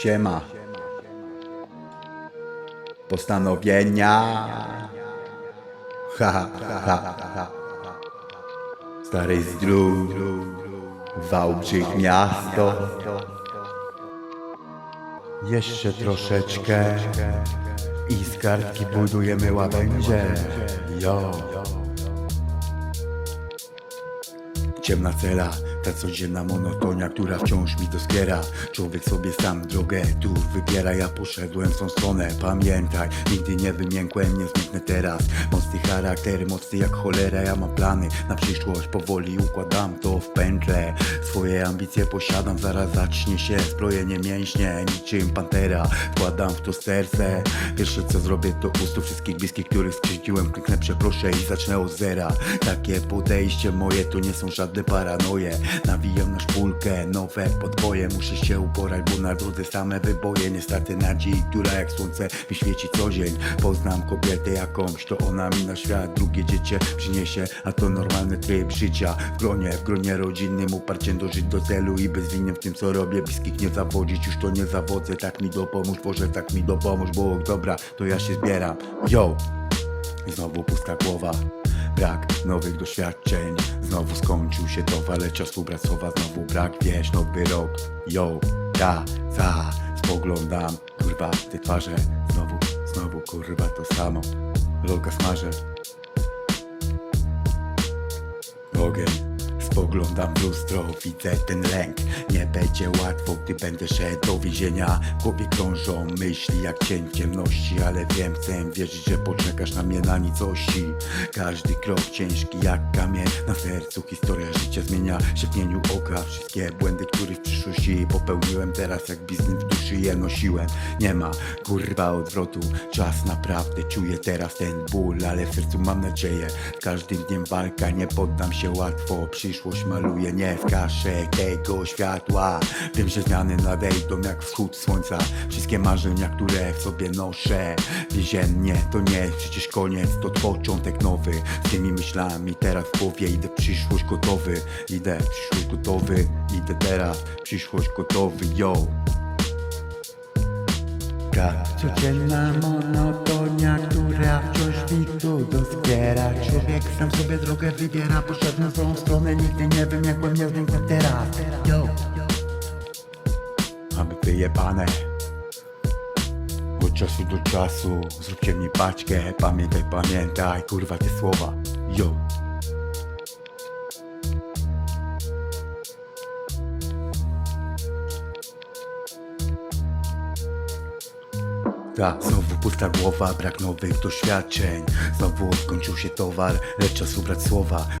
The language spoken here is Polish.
Siema. Postanowienia. Ha, ha, ha. Stary zdrój. Wałbrzych miasto. Jeszcze troszeczkę. I z kartki budujemy łabędzie. Jo. Ciemna cela, ta codzienna monotonia, która wciąż mi doskiera. Człowiek sobie sam drogę tu wybiera, ja poszedłem w tą stronę Pamiętaj, nigdy nie wymiękłem, nie zniknę teraz. Mocny charakter, mocny jak cholera, ja mam plany. Na przyszłość powoli układam to w pętle. Swoje ambicje posiadam, zaraz zacznie się zbrojenie mięśnie. Niczym pantera, wkładam w to serce. Pierwsze co zrobię to ustów wszystkich bliskich, których skrzywdziłem Kliknę przeproszę i zacznę od zera. Takie podejście moje to nie są żadne paranoje Nawijam na szpulkę, nowe podboje Muszę się uporać, bo na drodze same wyboje. Niestety nadziei, która jak słońce mi świeci co dzień. Poznam kobietę jakąś, to ona mi na świat Drugie dziecię przyniesie, a to normalny tryb życia. W gronie, w gronie rodzinnym uparciem dożyć do celu I bezwinnym w tym co robię, bliskich nie zawodzić Już to nie zawodzę, tak mi dopomóż Boże, tak mi dopomóż, bo dobra, to ja się zbieram. Yo! Znowu pusta głowa, brak nowych doświadczeń. Znowu skończył się towar, lecz czas współpracowa Znowu brak, wiesz, nowy rok. Yo, ja, za, spoglądam Kurwa, te twarze. Znowu, znowu, kurwa, to samo. Loga smażę. Ogień Spoglądam w lustro, widzę ten lęk. Nie będzie łatwo, gdy będę szedł do więzienia. W głowie krążą myśli jak cień ciemności Ale wiem, chcę wierzyć, że poczekasz na mnie na nicości. Każdy krok ciężki jak kamień. Na sercu historia życia zmienia się w mieniu oka. Wszystkie błędy, które w przyszłości popełniłem Teraz jak biznes w duszy je nosiłem. Nie ma kurwa odwrotu. Czas naprawdę czuję teraz ten ból Ale w sercu mam nadzieję. Każdym dniem walka, nie poddam się łatwo Przyszłość maluję nie w kaszę tego światła. Wiem, że zmiany nadejdą jak wschód słońca. Wszystkie marzenia, które w sobie noszę. Więziennie to nie przecież koniec, to początek nowy. Z tymi myślami teraz w głowie idę w przyszłość gotowy. Idę w przyszłość gotowy, idę teraz. W przyszłość gotowy, yo. Codzienna monotonia, doskiera Człowiek sam sobie drogę wybiera, poszedłem w tą stronę Nigdy nie wiem jak nie zniknę teraz. Yo. Mamy wyjebane. Od czasu do czasu Zróbcie mi paczkę. Pamiętaj, pamiętaj Kurwa te słowa. Yo Ta, znowu pusta głowa, brak nowych doświadczeń. Znowu skończył się towar, lecz czas ubrać słowa